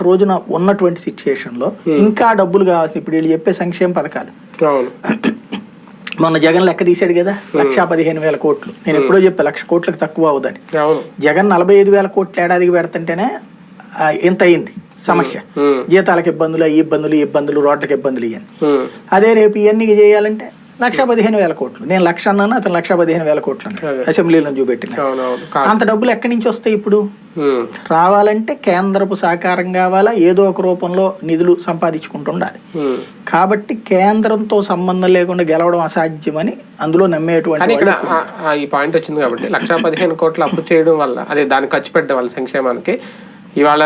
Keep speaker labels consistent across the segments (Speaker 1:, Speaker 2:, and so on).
Speaker 1: రోజున ఉన్నటువంటి సిచ్యుయేషన్లో ఇంకా డబ్బులు కావాల్సి ఇప్పుడు వీళ్ళు చెప్పే సంక్షేమ పథకాలు. మొన్న జగన్ లెక్క తీశాడు కదా లక్షా పదిహేను వేల కోట్లు. నేను ఎప్పుడో చెప్పా లక్ష కోట్లకు తక్కువ అవుదని. జగన్ నలభై ఐదు వేల కోట్లు ఏడాదికి పెడుతుంటేనే ఇంత అయింది సమస్య. జీతాలకు ఇబ్బందులు ఈ ఇబ్బందులు ఇబ్బందులు రోడ్లకు ఇబ్బందులు ఇవన్నీ
Speaker 2: ఉమ్.
Speaker 1: అదే రేపు ఇవన్నీ చేయాలంటే లక్ష పదిహేను వేల కోట్లు. నేను లక్ష అన్నాను? అతను లక్ష పదిహేను వేల కోట్లు. అసెంబ్లీలో చూపెట్టిన. అంత డబ్బులు ఎక్కడి నుంచి వస్తాయి ఇప్పుడు. రావాలంటే కేంద్రపు సహకారం కావాలా? ఏదో ఒక రూపంలో నిధులు సంపాదించుకుంటూ ఉండాలి.
Speaker 2: ఉమ్.
Speaker 1: కాబట్టి కేంద్రంతో సంబంధం లేకుండా గెలవడం అసాధ్యమని అందులో నమ్మేటువంటి
Speaker 2: ఇక్కడ ఈ పాయింట్ వచ్చింది కాబట్టి లక్షా పదిహేను కోట్లు అప్పు చేయడం వల్ల అదే దాన్ని ఖర్చు పెట్టడం వల్ల సంక్షేమానికి ఇవాళ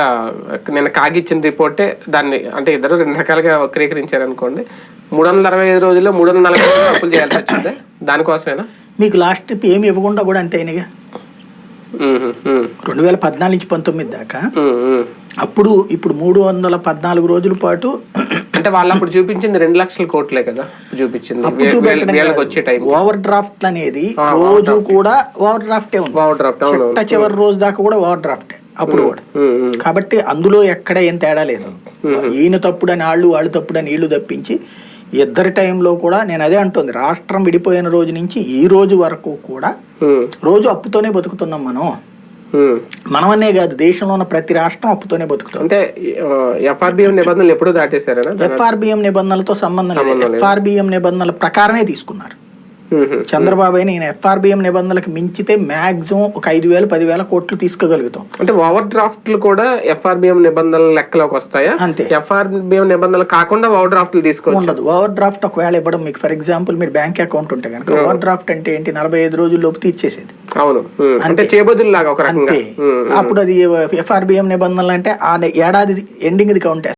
Speaker 2: నేను కాగిచ్చిన రిపోర్టే దాన్ని అంటే ఇద్దరు రెండు రకాలుగా వక్రీకరించారు అనుకోండి మూడు వందల అరవై ఐదు రోజుల్లో మూడు వందల నలభై రోజులు అప్పులు చేయాల్సి వచ్చింది. దానికోసమేనా?
Speaker 1: మీకు లాస్ట్ ట్రిప్ ఏమి ఇవ్వకుండా కూడా అంతే.
Speaker 2: ఉమ్.
Speaker 1: రెండు వేల పద్నాలుగు నుంచి పంతొమ్మిది దాకా. అప్పుడు ఇప్పుడు మూడు వందల పద్నాలుగు రోజుల పాటు
Speaker 2: అంటే వాళ్ళు అప్పుడు చూపించింది రెండు లక్షల కోట్లే కదా? చూపించింది.
Speaker 1: ఓవర్ డ్రాఫ్ట్ అనేది రోజు కూడా ఓవర్ డ్రాఫ్టే ఉంది
Speaker 2: ఓవర్ డ్రాఫ్ట్
Speaker 1: చివరి రోజు దాకా కూడా ఓవర్ డ్రాఫ్టే అప్పుడు కూడా. కాబట్టి అందులో ఎక్కడ ఏం తేడా లేదు. ఈయన తప్పుడని వాళ్ళు వాళ్ళు తప్పుడని వీళ్ళు తప్పించి ఇద్దరి టైంలో కూడా నేను అదే అంటుంది రాష్ట్రం విడిపోయిన రోజు నుంచి ఈ రోజు వరకు కూడా. రోజు అప్పుతోనే బతుకుతున్నాం మనం
Speaker 2: ఉమ్.
Speaker 1: మనమనే కాదు దేశంలో ఉన్న ప్రతి రాష్ట్రం అప్పుతోనే బతుకుతాం
Speaker 2: అంటే ఎఫ్ఆర్బిఎం నిబంధనలు ఎప్పుడూ
Speaker 1: ఎఫ్ఆర్బిఎం నిబంధనలతో సంబంధం లేదు ఎఫ్ఆర్బిఎం నిబంధనల ప్రకారమే తీసుకున్నారు. చంద్రబాబు అయిన ఈయన ఎఫ్ఆర్బిఎం నిబంధనలకు మించితే మాక్సిమం ఒక ఐదు వేలు పదివేల కోట్లు తీసుకోగలుగుతాం.
Speaker 2: అంటే ఓవర్ డ్రాఫ్ట్లు కూడా ఎఫ్ఆర్బిఎం నిబంధనల లెక్కలోకి వస్తాయా?
Speaker 1: అంతే.
Speaker 2: ఎఫ్ఆర్బిఎం నిబంధనలు కాకుండా ఓవర్ డ్రాఫ్ట్లు తీసుకోవచ్చు.
Speaker 1: ఉండదు. ఓవర్ డ్రాఫ్ట్ ఒకవేళ ఇవ్వడం మీకు ఫర్ ఎగ్జాంపుల్ మీరు బ్యాంక్ అకౌంట్ ఉంటే కనుక ఓవర్ డ్రాఫ్ట్ అంటే ఏంటి? నలభై ఐదు రోజుల్లోపు తీర్చేసేది.
Speaker 2: అవును. అంటే చేబదులు లాగా ఒక రకంగా.
Speaker 1: అంతే. అప్పుడు అది ఎఫ్ఆర్బిఎం నిబంధనలు అంటే ఆ ఏడాది ఎండింగ్ కౌంట్.